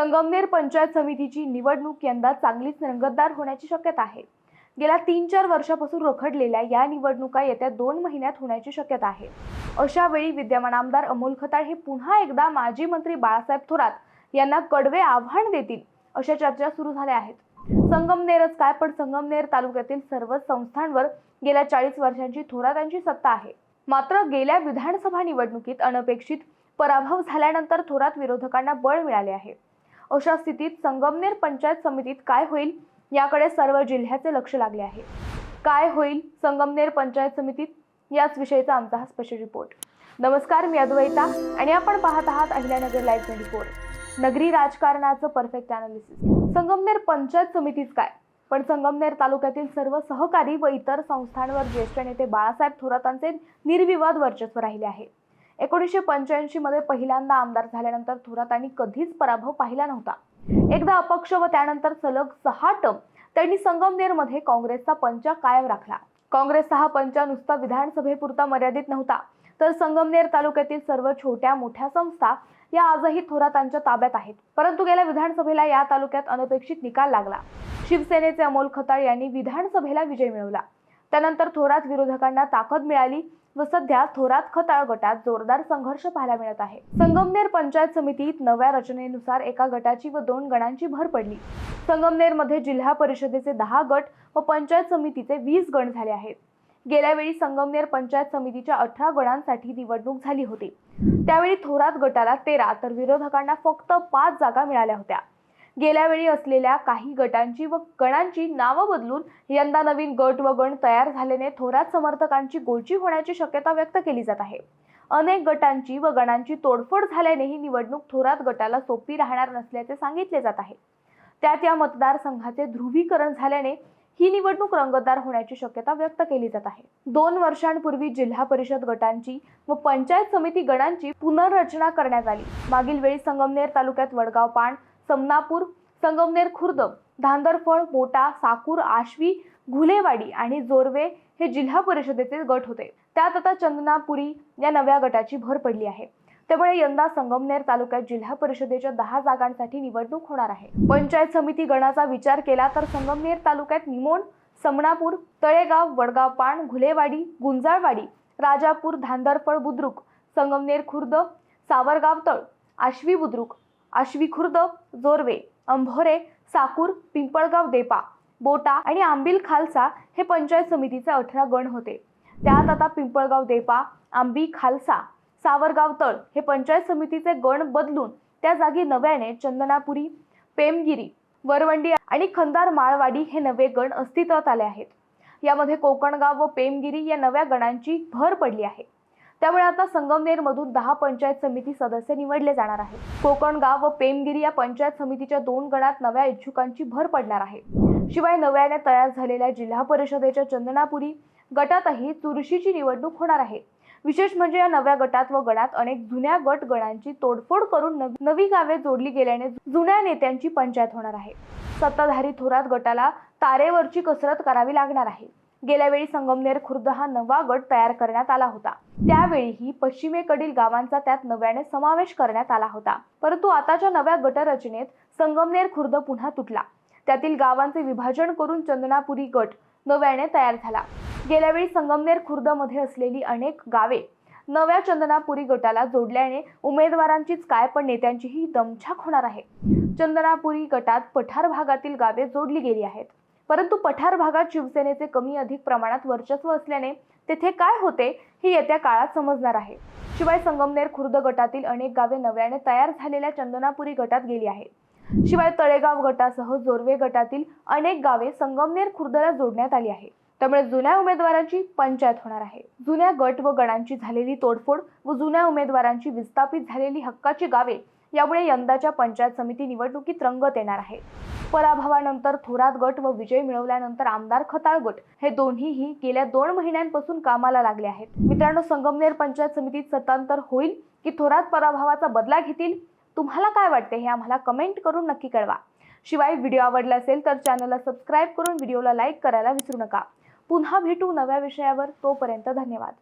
संगमनेर पंचायत समितीची निवडणूक यंदा चांगलीच रंगतदार होण्याची शक्यता आहे. गेल्या तीन चार वर्षापासून रखडलेल्या या निवडणुका येत्या दोन महिन्यात होण्याची शक्यता आहे. अशा वेळी विद्यमान आमदार अमोल खताळ हे पुन्हा एकदा माजी मंत्री बाळासाहेब थोरात यांना कडवे आव्हान देतील अशा चर्चा सुरू झाल्या आहेत. संगमनेरच काय पण संगमनेर तालुक्यातील सर्व संस्थांवर गेल्या चाळीस वर्षांची थोरातांची सत्ता आहे. मात्र गेल्या विधानसभा निवडणुकीत अनपेक्षित पराभव झाल्यानंतर थोरात विरोधकांना बळ मिळाले आहे. अशा स्थितीत संगमनेर पंचायत समितीत काय होईल याकडे सर्व जिल्ह्याचे लक्ष लागले आहे. काय होईल संगमनेर पंचायत समितीत? याच विषयीचा आमचा हा स्पेशल रिपोर्ट नमस्कार मी अद्वैता आणि आपण पाहत आहात अहिल्यानगर लाईव्ह ट्वेंटी फोर नगरी राजकारणाचं परफेक्ट अनालिसिस संगमनेर पंचायत समितीच काय? पण संगमनेर तालुक्यातील सर्व सहकारी व इतर संस्थांवर ज्येष्ठ नेते बाळासाहेब थोरातांचे निर्विवाद वर्चस्व राहिले आहे. एकोणीसशे पंच्याऐंशी मध्ये पहिल्यांदा आमदार झाल्यानंतर थोरातांनी कधीच पराभव पाहिला नव्हता. एकदा अपक्ष व त्यानंतर सलग सहा टम त्यांनी संगमनेरमध्ये काँग्रेसचा पंचा कायम राखला. काँग्रेसचा हा पंचा नुसता विधानसभेपुरता मर्यादित नव्हता तर संगमनेर तालुक्यातील सर्व छोट्या मोठ्या संस्था या आजही थोरातांच्या ताब्यात आहेत. परंतु गेल्या विधानसभेला या तालुक्यात अनपेक्षित निकाल लागला. शिवसेनेचे अमोल खताळ यांनी विधानसभेला विजय मिळवला. त्यानंतर थोरात विरोधकांना ताकद मिळाली व सध्या थोरात खताळ गटात जोरदार संघर्ष पाहायला मिळत आहे. संगमनेर पंचायत समितीत नव्या रचनेनुसार एका गटाची व दोन गणांची भर पडली. संगमनेरमध्ये जिल्हा परिषदेचे दहा गट व पंचायत समितीचे वीस गण झाले आहेत. गेल्या वेळी संगमनेर पंचायत समितीच्या अठरा गणांसाठी निवडणूक झाली होती. त्यावेळी थोरात गटाला तेरा तर विरोधकांना फक्त पाच जागा मिळाल्या होत्या. गेल्यावेळी असलेल्या काही गटांची व गणांची नावं बदलून यंदा नवीन गट व गण तयार झाल्याने थोरात समर्थकांची गोची होण्याची शक्यता व्यक्त केली जात आहे. अनेक गटांची व गणांची तोडफोड झाल्याने ही निवडणूक थोरात गटाला सोपी राहणार नसल्याचे सांगितले जात आहे. त्यात या मतदारसंघाचे ध्रुवीकरण झाल्याने ही निवडणूक रंगतदार होण्याची शक्यता व्यक्त केली जात आहे. दोन वर्षांपूर्वी जिल्हा परिषद गटांची व पंचायत समिती गणांची पुनर्रचना करण्यात आली. मागील वेळी संगमनेर तालुक्यात वडगाव पाण समनापूर संगमनेर खुर्द धांदरफळ मोटा साकूर आश्वी घुलेवाडी आणि जोरवे हे जिल्हा परिषदेचे गट होते. त्यात आता चंदनापुरी या नव्या गटाची भर पडली आहे. त्यामुळे यंदा संगमनेर तालुक्यात जिल्हा परिषदेच्या दहा जागांसाठी निवडणूक होणार आहे. पंचायत समिती गणाचा विचार केला तर संगमनेर तालुक्यात निमोण समणापूर तळेगाव वडगाव पाण घुलेवाडी गुंजाळवाडी राजापूर धांदरफळ बुद्रुक संगमनेर खुर्द सावरगाव तळ आश्वी बुद्रुक आश्वी खुर्द जोरवे अंभोरे साकूर पिंपळगाव देपा बोटा आणि आंबिल खालसा हे पंचायत समितीचे अठरा गण होते. त्यात आता पिंपळगाव देपा आंबी खालसा सावरगाव तळ हे पंचायत समितीचे गण बदलून त्या जागी नव्याने चंदनापुरी पेमगिरी वरवंडी आणि खंदार माळवाडी हे नवे गण अस्तित्वात आले आहेत. यामध्ये कोकणगाव व पेमगिरी या नव्या गणांची भर पडली आहे. त्यामुळे आता संगमनेरमधून दहा पंचायत समिती सदस्य निवडले जाणार आहेत. कोकणगाव व पेमगिरी या पंचायत समितीच्या दोन गणात नव्या इच्छुकांची भर पडणार आहे. शिवाय नव्याने तयार झालेल्या जिल्हा परिषदेच्या चंदनापुरी गटातही चुरशीची निवडणूक होणार आहे. विशेष म्हणजे या नव्या गटात व गणात अनेक जुन्या गट गणांची तोडफोड करून नवी गावे जोडली गेल्याने जुन्या नेत्यांची पंचायत होणार आहे. सत्ताधारी थोरात गटाला तारेवरची कसरत करावी लागणार आहे. गेल्या वेळी संगमनेर खुर्द हा नवा गट तयार करण्यात आला होता. त्यावेळीही पश्चिमेकडील गावांचा त्यात नव्याने समावेश करण्यात आला होता. परंतु आताच्या नव्या गटरचनेत संगमनेर खुर्द पुन्हा तुटला. त्यातील गावांचे विभाजन करून चंदनापुरी गट नव्याने तयार झाला. गेल्यावेळी संगमनेर खुर्दमध्ये असलेली अनेक गावे नव्या चंदनापुरी गटाला जोडल्याने उमेदवारांचीच काय पण नेत्यांचीही दमछाक होणार आहे. चंदनापुरी गटात पठार भागातील गावे जोडली गेली आहेत. परंतु पठार भागात शिवसेनेचे कमी अधिक प्रमाणात वर्चस्व असल्याने तेथे काय होते हे येत्या काळात समजणार आहे. शिवाय संगमनेर खुर्द गटातील अनेक गावे नव्याने तयार झालेल्या चंदनापुरी गटात गेली आहेत. शिवाय तळेगाव गटासह जोरवे गटातील अनेक गावे संगमनेर खुर्दला जोडण्यात आली आहे त्यामुळे जुन्या उमेदवारांची पंचायत होणार आहे. जुन्या गट व गणांची झालेली तोडफोड व जुन्या उमेदवारांची विस्थापित झालेली हक्काची गावे यामुळे यंदाच्या पंचायत समिती निवडणुकीत रंगत येणार आहे. पराभवानंतर थोरात गट व विजय मिळवल्यानंतर आमदार खताळ गट हे दोन्हीही गेल्या दोन महिन्यांपासून कामाला लागले आहेत. मित्रांनो संगमनेर पंचायत समितीत सत्तांतर होईल की थोरात पराभवाचा बदला घेतील? तुम्हाला काय वाटते हे आम्हाला कमेंट करून नक्की कळवा. शिवाय व्हिडिओ आवडला असेल तर चॅनलला सबस्क्राईब करून व्हिडिओला लाईक करायला विसरू नका. पुन्हा भेटू नव्या विषयावर. तोपर्यंत धन्यवाद.